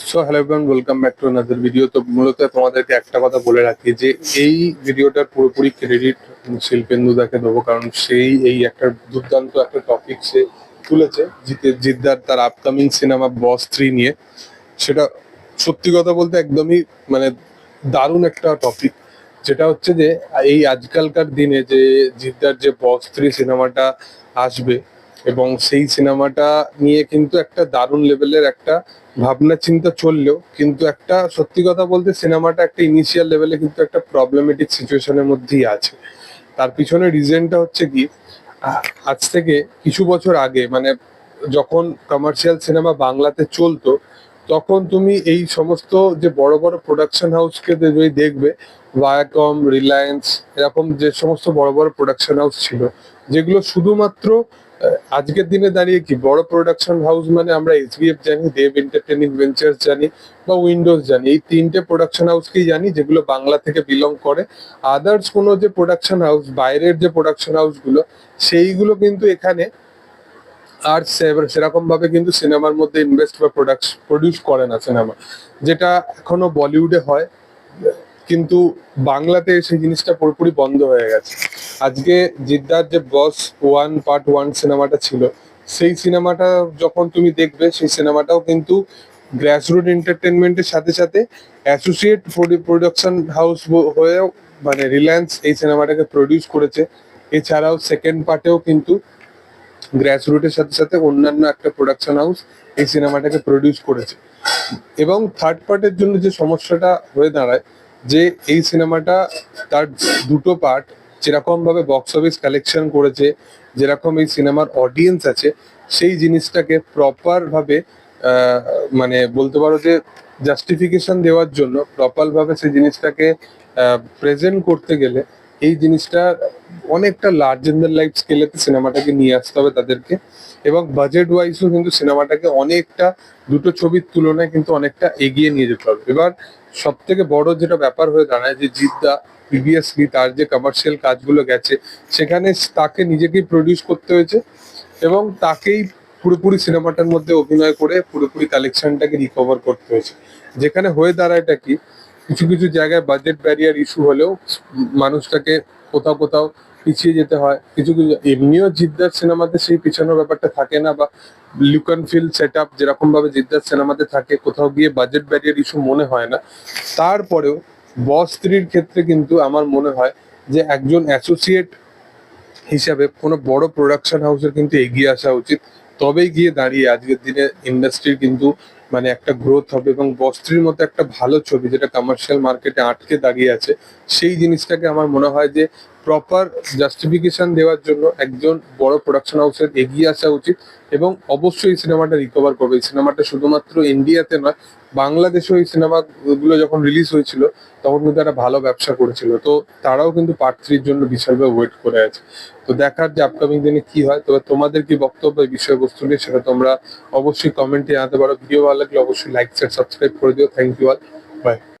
So hello everyone welcome back to another video তো মূলত তোমাদেরকে একটা কথা বলে রাখি যে এই ভিডিওটার পুরোপুরি ক্রেডিট শিল্পেন্দু শিল্পেন্দুদাকে দেবো, কারণ সেই এই একটা দুর্দান্ত একটা টপিক সে তুলেছে, জিতে জিদ্দার তার আপকামিং সিনেমা বস থ্রি নিয়ে। সেটা সত্যি কথা বলতে একদমই মানে দারুণ একটা টপিক যেটা হচ্ছে যে, এই আজকালকার দিনে যে জিদ্দার যে বস থ্রি সিনেমাটা আসবে এবং সেই সিনেমাটা নিয়ে কিন্তু একটা দারুণ লেভেলের একটা ভাবনা চিন্তা চললেও কিন্তু একটা, সত্যি কথা বলতে সিনেমাটা একটা ইনিশিয়াল লেভেলে কিন্তু একটা প্রবলেমেটিক সিচুয়েশনের মধ্যেই আছে। তার পিছনে রিজনটা হচ্ছে কি আজ থেকে কিছু বছর আগে মানে যখন কমার্শিয়াল সিনেমা বাংলাতে চলতো, তখন তুমি এই সমস্ত যে বড় বড় প্রোডাকশন হাউসকে যদি দেখবে ভায়াকম রিলায়েন্স এরকম যে সমস্ত বড় বড় প্রোডাকশন হাউস ছিল, যেগুলো শুধুমাত্র আজকের দিনে দাঁড়িয়ে কি বড় প্রোডাকশন হাউস মানে আমরা এসবিএফ জানি দেব এন্টারটেনিং ভেঞ্চার্স জানি বা উইন্ডোজ জানি। এই তিনটে প্রোডাকশন হাউসকেই জানি যেগুলো বাংলা থেকে বিলং করে। আদার্স কোনো যে প্রোডাকশন হাউস বাইরের যে প্রোডাকশন হাউসগুলো সেইগুলো কিন্তু এখানে আর সেরকম ভাবে কিন্তু সিনেমার মধ্যে ইনভেস্ট বা প্রোডাক্ট প্রডিউস করে না সিনেমা যেটা এখনও বলিউডে হয়। কিন্তু বাংলাতে সেই জিনিসটা পুরোপুরি বন্ধ হয়ে গেছে। আজকে জিদ্দার যে বস ওয়ান পার্ট ওয়ান সিনেমাটা ছিল, সেই সিনেমাটা যখন তুমি দেখবে, সেই সিনেমাটাও কিন্তু গ্রাসরুট এন্টারটেনমেন্টের সাথে সাথে অ্যাসোসিয়েট প্রোডাকশন হাউস হয়েও মানে রিলায়েন্স এই সিনেমাটাকে প্রডিউস করেছে। এছাড়াও সেকেন্ড পার্টেও কিন্তু গ্রাসরুটের সাথে সাথে অন্যান্য একটা প্রোডাকশন হাউস এই সিনেমাটাকে প্রডিউস করেছে। এবং থার্ড পার্টের জন্য যে সমস্যাটা হয়ে দাঁড়ায় যে এই সিনেমাটা তার দুটো পার্ট যেরকম ভাবে বক্স অফিস কালেকশন করেছে, যেরকম এই সিনেমার অডিয়েন্স আছে, সেই জিনিসটাকে প্রপার ভাবে মানে বলতে পারো যে জাস্টিফিকেশন দেওয়ার জন্য প্রপার ভাবে সেই জিনিসটাকে প্রেজেন্ট করতে গেলে এই জিনিসটা অনেকটা লার্জ লাইফ স্কেলেতে সিনেমাটাকে নিয়ে আসতে হবে তাদেরকে। এবং বাজেট ওয়াইজও কিন্তু সিনেমাটাকে অনেকটা দুটো ছবির তুলনায় কিন্তু অনেকটা এগিয়ে নিয়ে যেতে হবে। এবার সব থেকে বড় যেটা ব্যাপার হয়ে দাঁড়ায় যে জিদ্দা প্রিভিয়াসলি তার যে কমার্শিয়াল কাজগুলো গেছে, সেখানে তাকে নিজেকেই প্রডিউস করতে হয়েছে এবং তাকেই পুরোপুরি সিনেমাটার মধ্যে অভিনয় করে পুরোপুরি কালেকশনটাকে রিকভার করতে হয়েছে। যেখানে হয়ে দাঁড়ায়টা কি, কিছু কিছু জায়গায় বাজেট ব্যারিয়ার ইস্যু হলেও মানুষটাকে কোথাও কোথাও পিছিয়ে যেতে হয়। কিছু কিছু এমনিও জিদ্দার সিনেমাতে সেই পিছানোর ব্যাপারটা থাকে না বা look and feel set up যেরকম ভাবে জিদ্দার সিনেমাতে থাকে, কোথাও গিয়ে বাজেট ব্যারিয়ার ইস্যু মনে হয় না। তারপরেও বস স্ত্রীর ক্ষেত্রে কিন্তু আমার মনে হয় যে একজন অ্যাসোসিয়েট হিসাবে কোনো বড় প্রোডাকশন হাউসের কিন্তু এগিয়ে আসা উচিত। তবেই গিয়ে দাঁড়িয়ে আজকের দিনে ইন্ডাস্ট্রির কিন্তু মানে একটা গ্রোথ হবে এবং বস্ত্রীর মতো একটা ভালো ছবি যেটা কমার্শিয়াল মার্কেটে আটকে দাঁড়িয়ে আছে, সেই জিনিসটাকে আমার মনে হয় যে প্রপার জাস্টিফিকেশন দেওয়ার জন্য একজন বড় প্রোডাকশন হাউসের এগিয়ে আসা উচিত এবং অবশ্যই এই সিনেমাটা রিকভার করবে। এই সিনেমাটা শুধুমাত্র ইন্ডিয়াতে নয়, বাংলাদেশেও এই সিনেমাগুলো যখন রিলিজ হয়েছিল, তখন কিন্তু একটা ভালো ব্যবসা করেছিল। তো তারাও কিন্তু পার্ট থ্রির জন্য বিশালভাবে ওয়েট করে আছে। তো দেখার যে আপকামিং দিনে কি হয়, তবে তোমাদের কি বক্তব্য এই বিষয়বস্তু নিয়ে সেটা তোমরা অবশ্যই কমেন্টে জানাতে পারো। ভিডিও ভালো লাগলে অবশ্যই লাইক শেয়ার সাবস্ক্রাইব করে দিও। Thank you all by